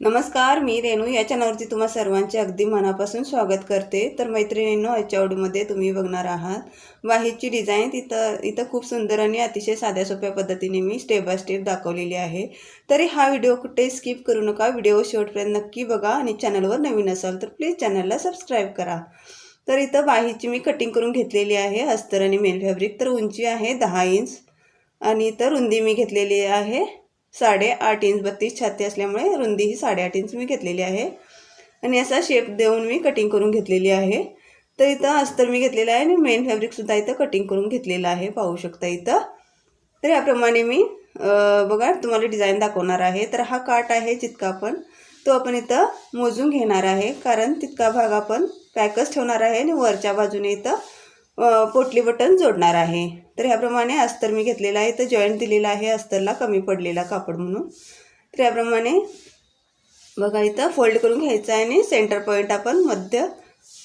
नमस्कार मी रेणू. या चॅनलवरती तुम्हा सर्वांचे अगदी मनापासून स्वागत करते. तर मैत्रिणींनो याच्या आवडीमध्ये तुम्ही बघणार आहात वाहीची डिझाईन तिथं इथं खूप सुंदर आणि अतिशय साध्या सोप्या पद्धतीने मी स्टेप बाय स्टेप दाखवलेली आहे. तरी हा व्हिडिओ कुठे स्किप करू नका. व्हिडिओ शेवटपर्यंत नक्की बघा आणि चॅनलवर नवीन असाल तर प्लीज चॅनलला सबस्क्राईब करा. तर इथं वाहीची मी कटिंग करून घेतलेली आहे. अस्तर आणि मेन फॅब्रिक तर उंची आहे दहा इंच आणि इथं रुंदी मी घेतलेली आहे. साडेआठ इंच बत्तीस छाती असल्यामुळे रुंदी ही साडेआठ इंच मी घेतलेली आहे. आणि असा शेप देऊन मी कटिंग करून घेतलेली आहे. तर इथं अस्तर मी घेतलेलं आहे आणि मेन फॅब्रिकसुद्धा इथं कटिंग करून घेतलेलं आहे. पाहू शकता इथं. तर याप्रमाणे मी बघा तुम्हाला डिझाईन दाखवणार आहे. तर हा काट आहे जितका आपण तो आपण इथं मोजून घेणार आहे. कारण तितका भाग आपण पॅकच ठेवणार आहे आणि वरच्या बाजूने इथं पोटली बटन जोडणार आहे. तर ह्याप्रमाणे अस्तर मी घेतलेला आहे. तर जॉईंट दिलेला आहे. अस्तरला कमी पडलेला कापड म्हणून. तर याप्रमाणे बघा इथं फोल्ड करून घ्यायचं आहे आणि सेंटर पॉईंट आपण मध्य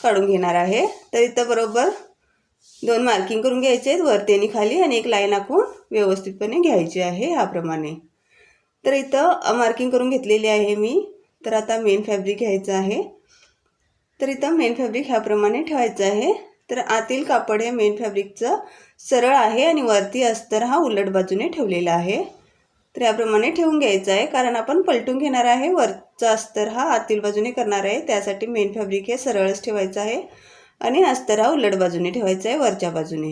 काढून घेणार आहे. तर इथं बरोबर दोन मार्किंग करून घ्यायचे आहेत. वरती आणि खाली आणि एक लाईन आखून व्यवस्थितपणे घ्यायची आहे ह्याप्रमाणे. तर इथं मार्किंग करून घेतलेली आहे मी. तर आता मेन फॅब्रिक घ्यायचं आहे. तर इथं मेन फॅब्रिक ह्याप्रमाणे ठेवायचं आहे. तर आतील कापड हे मेन फॅब्रिकचं सरळ आहे आणि वरती अस्तर हा उलट बाजूने ठेवलेला आहे. तर याप्रमाणे ठेवून घ्यायचं आहे कारण आपण पलटून घेणार आहे वरचा अस्तर हा आतील बाजूने करणार आहे त्यासाठी मेन फॅब्रिक हे सरळच ठेवायचं आहे आणि अस्तर हा उलट बाजूने ठेवायचा आहे वरच्या बाजूने.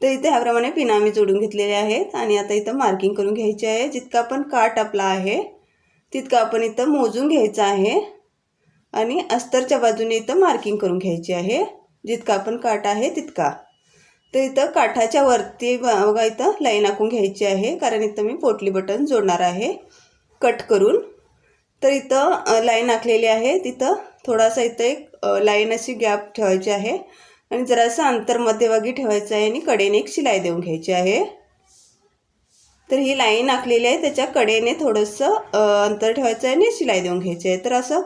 तर इथे ह्याप्रमाणे पिनामी जोडून घेतलेले आहेत आणि आता इथं मार्किंग करून घ्यायची आहे. जितका पण काट आपला आहे तितका आपण इथं मोजून घ्यायचं आहे आणि अस्तरच्या बाजूने इथं मार्किंग करून घ्यायची आहे. जितका आपण काठ आहे तितका. तर इथं काठाच्या वरती बघा इथं लाईन आखून घ्यायची आहे कारण इथं मी पोटली बटन जोडणार आहे कट करून. तर इथं लाईन आखलेली आहे तिथं थोडासा इथं एक लाईन अशी गॅप ठेवायची आहे. आणि जरासं अंतर मध्यभागी ठेवायचं आहे आणि कडेने एक शिलाई देऊन घ्यायची आहे. तर ही लाईन आखलेली आहे त्याच्या कडेने थोडंसं अंतर ठेवायचं आहे आणि शिलाई देऊन घ्यायची आहे. तर असं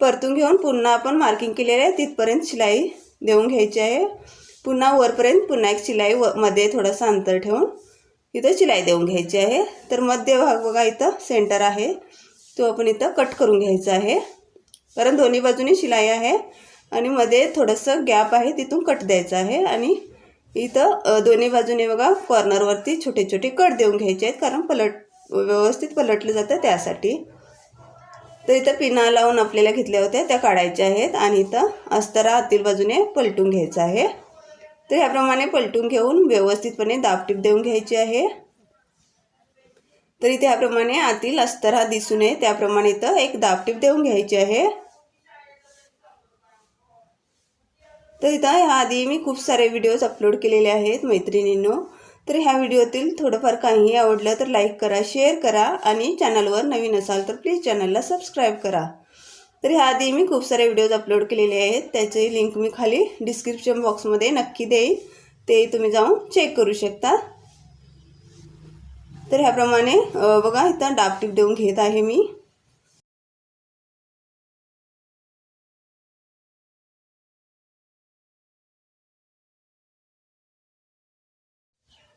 परतून घेऊन पुन्हा आपण मार्किंग केलेलं आहे तिथपर्यंत शिलाई देऊन घ्यायची आहे. पुन्हा वरपर्यंत पुन्हा एक शिलाई व मध्ये थोडंसं अंतर ठेवून इथं शिलाई देऊन घ्यायची आहे. तर मध्य भाग बघा इथं सेंटर आहे. तो आपण इथं कट करून घ्यायचा आहे. कारण दोन्ही बाजूने शिलाई आहे आणि मध्ये थोडंसं गॅप आहे तिथून कट द्यायचं आहे. आणि इथं दोन्ही बाजूने बघा कॉर्नरवरती छोटे छोटे कट देऊन घ्यायचे आहेत. कारण पलट व्यवस्थित पलटलं जातं त्यासाठी. तर इथं पिना लावून आपल्याला घेतल्या होत्या त्या काढायच्या आहेत आणि इथं अस्तरा आतील बाजूने पलटून घ्यायचं आहे. तर ह्याप्रमाणे पलटून घेऊन व्यवस्थितपणे दाबटीप देऊन घ्यायची आहे. तर इथे ह्याप्रमाणे आतील अस्तरा दिसू नये त्याप्रमाणे इथं एक दाबटीप देऊन घ्यायची आहे. तर इथं ह्या आधी मी खूप सारे व्हिडिओज अपलोड केलेले आहेत मैत्रिणींनो. तर ह्या व्हिडिओतील थोडंफार काहीही आवडलं तर लाईक करा शेअर करा आणि चॅनलवर नवीन असाल तर प्लीज चॅनलला सबस्क्राईब करा. तर ह्या आधी मी खूप सारे व्हिडिओज अपलोड केलेले आहेत. त्याचे लिंक मी खाली डिस्क्रिप्शन बॉक्समध्ये नक्की देईन. ते तुम्ही जाऊन चेक करू शकता. तर ह्याप्रमाणे बघा इथं डापटीप देऊन घेत आहे मी.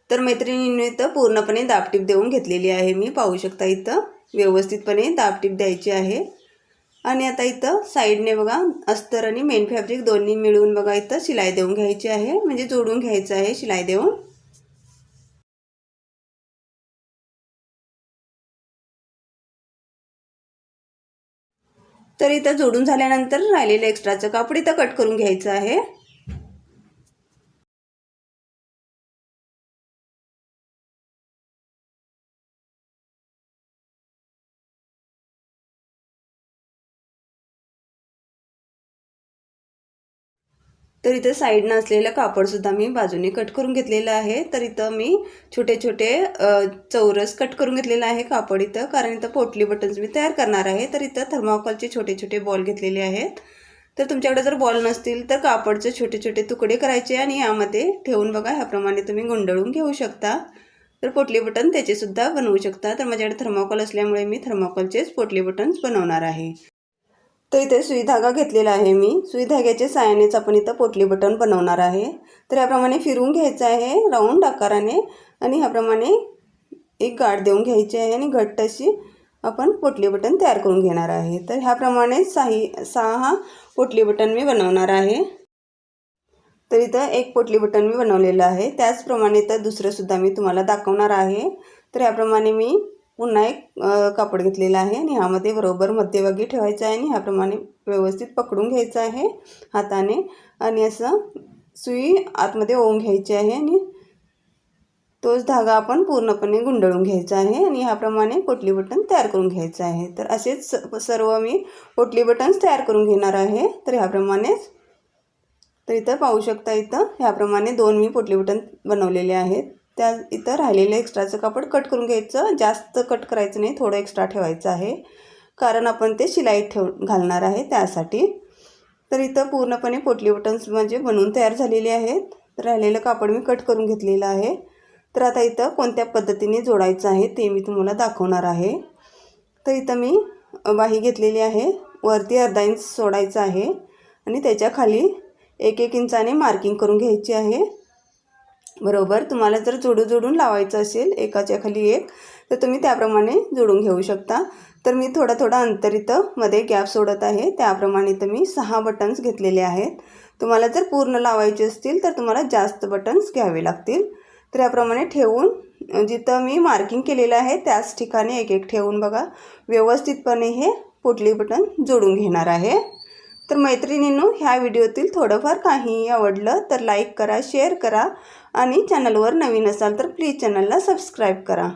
तर मैत्रिणींनी इथं पूर्णपणे दाबटीप देऊन घेतलेली आहे. मी पाहू शकता इथं व्यवस्थितपणे दाबटीप द्यायची आहे. आणि आता इथं साईडने बघा अस्तर आणि मेन फॅब्रिक दोन्ही मिळून बघा इथं शिलाई देऊन घ्यायची आहे. म्हणजे जोडून घ्यायचं आहे शिलाई देऊन. तर इथं जोडून झाल्यानंतर राहिलेलं एक्स्ट्राचं कापड इथं कट करून घ्यायचं आहे. तर इथं साईडनं असलेलं कापडसुद्धा मी बाजूने कट करून घेतलेलं आहे. तर इथं मी छोटे छोटे चौरस कट करून घेतलेलं आहे कापड इथं कारण इथं पोटली बटन्स मी तयार करणार आहे. तर इथं थर्माकोलचे छोटे छोटे बॉल घेतलेले आहेत. तर तुमच्याकडे जर बॉल नसतील तर कापडचे छोटे छोटे तुकडे करायचे आणि यामध्ये ठेवून बघा ह्याप्रमाणे तुम्ही गुंडळून घेऊ शकता. तर पोटली बटन त्याचेसुद्धा बनवू शकता. तर माझ्याकडे थर्माकोल असल्यामुळे मी थर्माकोलचेच पोटली बटन्स बनवणार आहे. तर इथे सुई धागा घेतलेला आहे मी. सुई धाग्याच्या साहाय्यानेच आपण इथं पोटली बटन बनवणार आहे. तर याप्रमाणे फिरून घ्यायचं आहे राऊंड आकाराने आणि ह्याप्रमाणे एक गाठ देऊन घ्यायची आहे आणि घट्ट अशी आपण पोटली बटन तयार करून घेणार आहे. तर ह्याप्रमाणे साही सहा पोटली बटन मी बनवणार आहे. तर इथं एक पोटली बटन मी बनवलेलं आहे. त्याचप्रमाणे तर दुसरंसुद्धा मी तुम्हाला दाखवणार आहे. तर याप्रमाणे मी पुन्हा एक कापड घेतलेला आहे आणि ह्यामध्ये बरोबर मध्यभागी ठेवायचं आहे आणि ह्याप्रमाणे व्यवस्थित पकडून घ्यायचं आहे हाताने. आणि असं सुई आतमध्ये ओवून घ्यायची आहे आणि तोच धागा आपण पूर्णपणे गुंडळून घ्यायचा आहे आणि ह्याप्रमाणे पोटली बटन तयार करून घ्यायचं आहे. तर असेच सर्व मी पोटली बटन्स तयार करून घेणार आहे. तर ह्याप्रमाणेच तर इथं पाहू शकता इथं ह्याप्रमाणे दोन मी पोटली बटन बनवलेले आहेत. त्या इथं राहिलेलं एक्स्ट्राचं कापड कट करून घ्यायचं. जास्त कट करायचं नाही थोडं एक्स्ट्रा ठेवायचं आहे. कारण आपण ते शिलाई ठेव घालणार आहे त्यासाठी. तर इथं पूर्णपणे पोटली बटन्स म्हणजे बनवून तयार झालेले आहेत. राहिलेलं कापड मी कट करून घेतलेलं आहे. तर आता इथं कोणत्या पद्धतीने जोडायचं आहे ते मी तुम्हाला दाखवणार आहे. तर इथं मी वाही घेतलेली आहे. वरती अर्धा इंच सोडायचं आहे. आणि त्याच्याखाली एक एक इंचाने मार्किंग करून घ्यायची आहे. बरोबर तुम्हाला जर जोडू जोडून लावायचं असेल एकाच्या खाली एक तर तुम्ही त्याप्रमाणे जोडून घेऊ शकता. तर मी थोडा थोडा अंतर इथं मध्ये गॅप सोडत आहे. त्याप्रमाणे तर मी सहा बटन्स घेतलेले आहेत. तुम्हाला जर पूर्ण लावायचे असतील तर तुम्हाला जास्त बटन्स घ्यावे लागतील. तर याप्रमाणे ठेवून जिथं मी मार्किंग केलेलं आहे त्याच ठिकाणी एक एक ठेवून बघा. व्यवस्थितपणे हे पोटली बटन जोडून घेणार आहे. तर मैत्रिणींनो ह्या व्हिडिओतील थोडंफार काही आवडलं तर लाईक करा शेअर करा. आणि चॅनलवर नवीन असाल तर प्लीज चॅनलला सबस्क्राईब करा.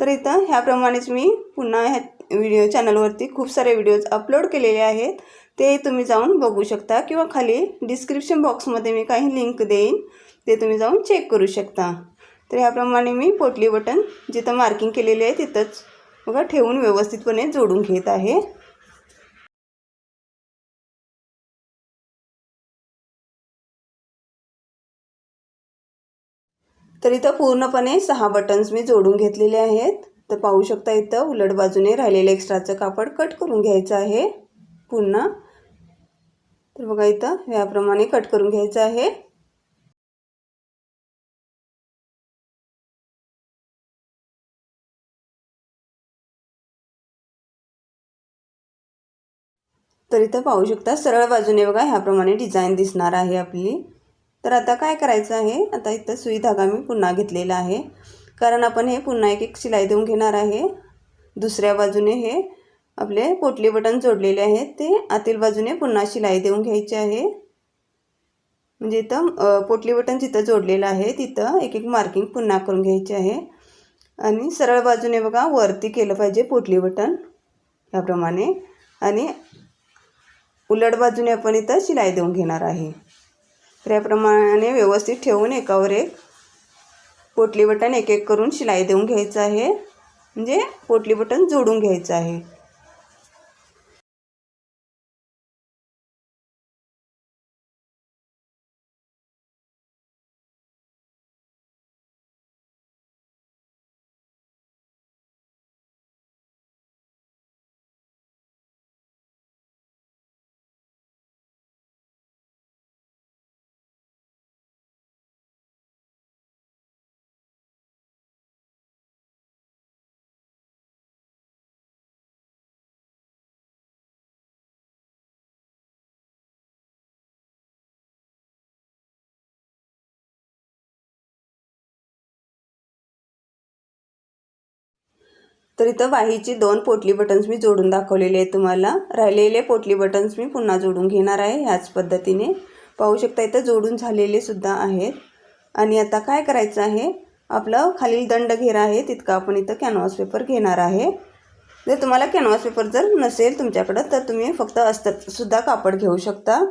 तर इथं ह्याप्रमाणेच मी पुन्हा ह्या व्हिडिओ चॅनलवरती खूप सारे व्हिडिओज अपलोड केलेले आहेत. ते तुम्ही जाऊन बघू शकता किंवा खाली डिस्क्रिप्शन बॉक्समध्ये मी काही लिंक देईन ते तुम्ही जाऊन चेक करू शकता. तर ह्याप्रमाणे मी पोटली बटन जिथं मार्किंग केलेले आहे तिथंच बघा ठेवून व्यवस्थितपणे जोडून घेत आहे. तर इथं पूर्णपणे सहा बटन्स मी जोडून घेतलेले आहेत. तर पाहू शकता इथं उलट बाजूने राहिलेलं एक्स्ट्राचं कापड कट करून घ्यायचं आहे. पुन्हा. तर बघा इथं याप्रमाणे कट करून घ्यायचं आहे. तर इथं पाहू शकता सरळ बाजूने बघा ह्याप्रमाणे डिझाईन दिसणार आहे आपली. तर आता काय करायचं आहे? आता इथं सुई धागा मी पुन्हा घेतलेला आहे. कारण आपण हे पुन्हा एक एक शिलाई देऊन घेणार आहे. दुसऱ्या बाजूने हे आपले पोटली बटन जोडलेले आहेत. ते आतील बाजूने पुन्हा शिलाई देऊन घ्यायची आहे. म्हणजे इथं पोटली बटन जिथं जोडलेलं आहे तिथं एक एक मार्किंग पुन्हा करून घ्यायची आहे. आणि सरळ बाजूने बघा वरती केलं पाहिजे पोटली बटन याप्रमाणे. आणि उलट बाजूने आपण इथं शिलाई देऊन घेणार आहे. त्याप्रमाणे व्यवस्थित ठेवून एकावर एक पोटली बटन एक एक करून शिलाई देऊन घ्यायचं आहे. म्हणजे पोटली बटन जोडून घ्यायचं आहे. तर इथं वाहीची दोन पोटली बटन्स मी जोडून दाखवलेले आहेत तुम्हाला. राहिलेले पोटली बटन्स मी पुन्हा जोडून घेणार आहे ह्याच पद्धतीने. पाहू शकता इथं जोडून झालेले सुद्धा आहेत. आणि आता काय करायचं आहे? आपलं खालील दंड घेरा आहे तितका आपण इथं कॅनव्हास पेपर घेणार आहे. जर तुम्हाला कॅनव्हास पेपर जर नसेल तुमच्याकडं तर तुम्ही फक्त अस्तरसुद्धा कापड घेऊ शकता.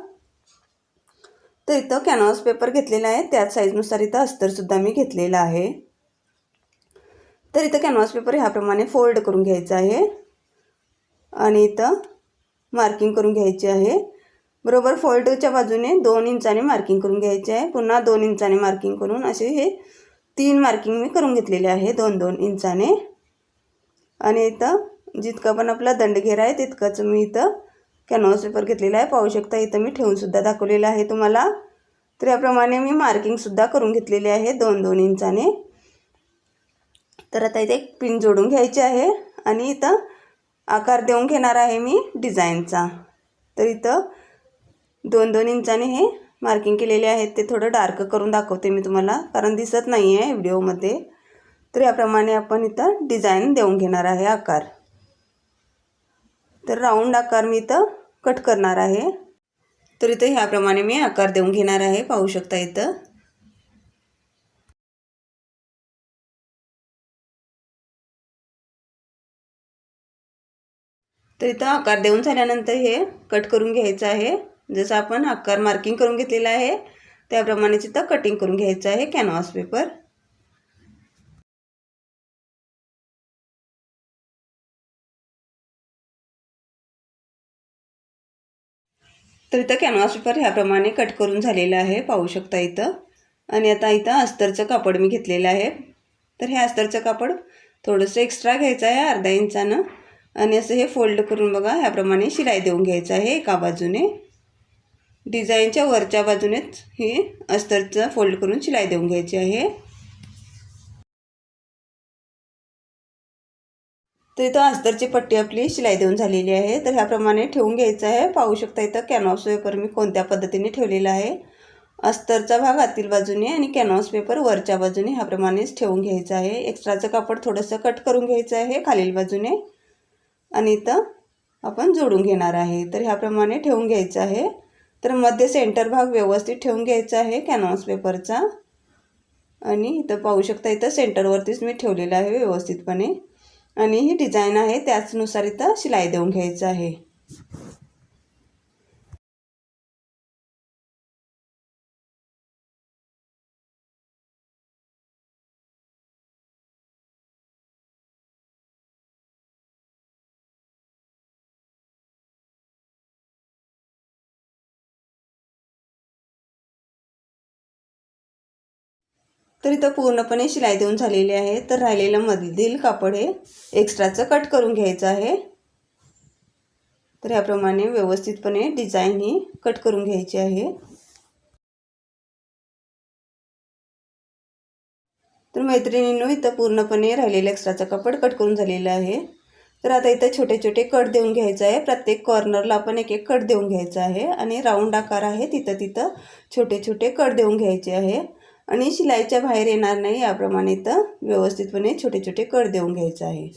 तर इथं कॅनव्हास पेपर घेतलेला आहे त्याच साईजनुसार इथं अस्तरसुद्धा मी घेतलेलं आहे. तर इथं कॅनव्हास पेपर ह्याप्रमाणे फोल्ड करून घ्यायचा आहे. आणि इथं मार्किंग करून घ्यायची आहे. बरोबर फोल्डच्या बाजूने दोन इंचाने मार्किंग करून घ्यायचे आहे. पुन्हा दोन इंचाने मार्किंग करून असे हे तीन मार्किंग मी करून घेतलेले आहे दोन दोन इंचाने. आणि इथं जितकं पण आपला दंडघेर आहे तितकंच मी इथं कॅनव्हास पेपर घेतलेला आहे. पाहू शकता इथं मी ठेवूनसुद्धा दाखवलेलं आहे तुम्हाला. तर याप्रमाणे मी मार्किंगसुद्धा करून घेतलेली आहे दोन दोन इंचाने. तर आता इथे एक पिन जोडून घ्यायची आहे आणि इथं आकार देऊन घेणार आहे मी डिझाईनचा. तर इथं दोन दोन इंचाने हे मार्किंग केलेले आहेत. ते थोडं डार्क करून दाखवते मी तुम्हाला कारण दिसत नाही आहे व्हिडिओमध्ये. तर याप्रमाणे आपण इथं डिझाईन देऊन घेणार आहे आकार. तर राऊंड आकार मी इथं कट करणार आहे. तर इथं ह्याप्रमाणे मी आकार देऊन घेणार आहे. पाहू शकता इथं. तर इथं आकार देऊन झाल्यानंतर हे कट करून घ्यायचं आहे. जसं आपण आकार मार्किंग करून घेतलेला आहे त्याप्रमाणेच इथं कटिंग करून घ्यायचं आहे कॅनव्हास पेपर तर इथं कॅनव्हास पेपर ह्याप्रमाणे कट करून झालेलं आहे पाहू शकता इथं. आणि आता इथं अस्तरचं कापड मी घेतलेलं आहे. तर हे अस्तरचं कापड थोडंसं एक्स्ट्रा घ्यायचं आहे अर्धा इंचानं. आणि असं हे फोल्ड करून बघा ह्याप्रमाणे शिलाई देऊन घ्यायचं आहे एका बाजूने. डिझाईनच्या वरच्या बाजूनेच ही अस्तरचं फोल्ड करून शिलाई देऊन घ्यायची आहे. तर इथं अस्तरची पट्टी आपली शिलाई देऊन झालेली आहे. तर ह्याप्रमाणे ठेवून घ्यायचं आहे. पाहू शकता इथं कॅनव्हास पेपर मी कोणत्या पद्धतीने ठेवलेला आहे. अस्तरचा भाग आतील बाजूने आणि कॅनव्हास पेपर वरच्या बाजूने ह्याप्रमाणेच ठेवून घ्यायचं आहे. एक्स्ट्राचं कापड थोडंसं कट करून घ्यायचं आहे खालील बाजूने. आणि इथं आपण जोडून घेणार आहे. तर ह्याप्रमाणे ठेवून घ्यायचं आहे. तर मध्ये सेंटर भाग व्यवस्थित ठेवून घ्यायचा आहे कॅनव्हास पेपरचा आणि इथं पाहू शकता इथं सेंटरवरतीच मी ठेवलेलं आहे व्यवस्थितपणे. आणि ही डिझाईन आहे त्याचनुसार इथं शिलाई देऊन घ्यायचं आहे. तर इथं पूर्णपणे शिलाई देऊन झालेली आहे. तर राहिलेलं मधील कापड हे एक्स्ट्राचं कट करून घ्यायचं आहे. तर ह्याप्रमाणे व्यवस्थितपणे डिझाईन ही कट करून घ्यायची आहे. तर मैत्रिणींनो इथं पूर्णपणे राहिलेलं एक्स्ट्राचं कापड कट करून झालेलं आहे. तर आता इथं छोटे छोटे कट देऊन घ्यायचं आहे. प्रत्येक कॉर्नरला आपण एक एक कट देऊन घ्यायचा आहे. आणि राऊंड आकार आहे तिथं तिथं छोटे छोटे कट देऊन घ्यायचे आहे. आणि शिलाईच्या बाहेर येणार नाही याप्रमाणे इथं व्यवस्थितपणे छोटे छोटे कट देऊन घ्यायचं आहे.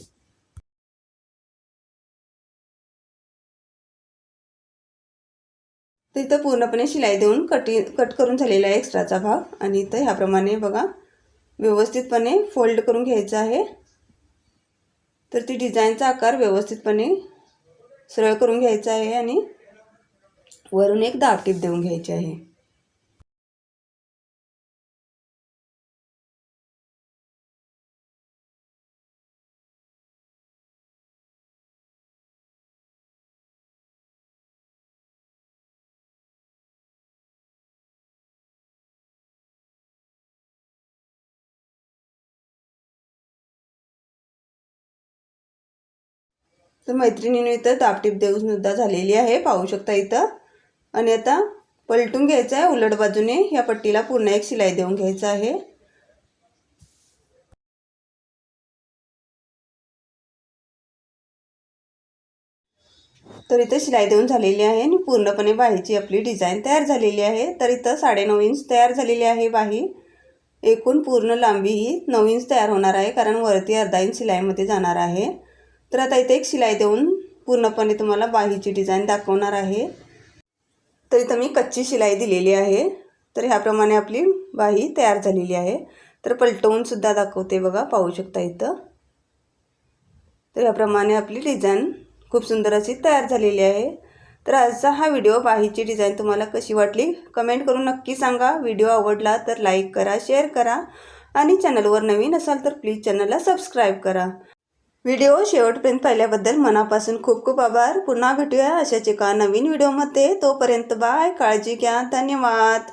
तर इथं पूर्णपणे शिलाई देऊन कटी कट करून झालेला आहे एक्स्ट्राचा भाग. आणि इथं ह्याप्रमाणे बघा व्यवस्थितपणे फोल्ड करून घ्यायचं आहे. तर ती डिझाईनचा आकार व्यवस्थितपणे सरळ करून घ्यायचा आहे आणि वरून एक दाब देऊन घ्यायची आहे. तर मैत्रिणीने इथं दापटीप देऊनसुद्धा झालेली आहे. पाहू शकता इथं. आणि आता पलटून घ्यायचं आहे. उलट बाजूने ह्या पट्टीला पूर्ण एक शिलाई देऊन घ्यायचं आहे. तर इथं शिलाई देऊन झालेली आहे आणि पूर्णपणे बाहीची आपली डिझाईन तयार झालेली आहे. तर इथं साडेनऊ इंच तयार झालेली आहे बाही. एकूण पूर्ण लांबी ही नऊ इंच तयार होणार आहे कारण वरती अर्धा इंच शिलाईमध्ये जाणार आहे. तर आता इथे एक शिलाई देऊन पूर्णपणे तुम्हाला बाहीची डिझाईन दाखवणार आहे. तर इथं मी कच्ची शिलाई दिलेली आहे. तर ह्याप्रमाणे आपली बाही तयार झालेली आहे. तर पलटवून सुद्धा दाखवते बघा पाहू शकता इथं. तर ह्याप्रमाणे आपली डिझाईन खूप सुंदर अशी तयार झालेली आहे. तर आजचा हा व्हिडिओ बाहीची डिझाईन तुम्हाला कशी वाटली कमेंट करून नक्की सांगा. व्हिडिओ आवडला तर लाईक करा शेअर करा. आणि चॅनलवर नवीन असाल तर प्लीज चॅनलला सबस्क्राईब करा. व्हिडिओ शेवटपर्यंत पाहिल्याबद्दल मनापासून खूप खूप आभार. पुन्हा भेटूया अशाच एका नवीन व्हिडिओमध्ये. तोपर्यंत बाय. काळजी घ्या. धन्यवाद.